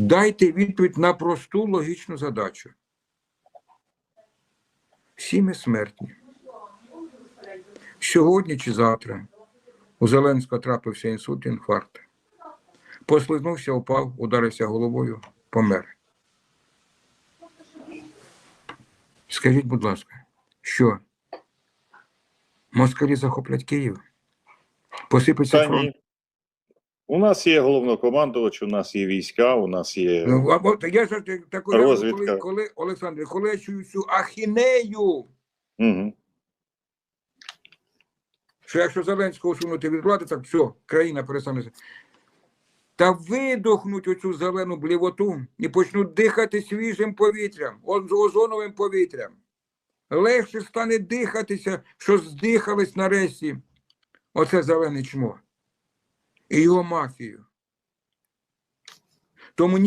Дайте відповідь на просту логічну задачу. Всі ми смертні. Сьогодні чи завтра у Зеленського трапився інсульт, інфаркт. Послизнувся, упав, ударився головою, помер. Скажіть, будь ласка, що москалі захоплять Київ? Посипеться фронт? У нас є головнокомандувач, у нас є війська, у нас є. Ну, я ж таку коли, Розвідка. коли Олександр, коли я чую цю ахінею, Угу. що якщо Зеленського усунути від влади, так все, країна перестане. Та видохнуть оцю зелену блівоту і почнуть дихати свіжим повітрям, озоновим повітрям. Легше стане дихатися, що здихались нарешті. Оце зелене чмо. І його мафію. Тому ні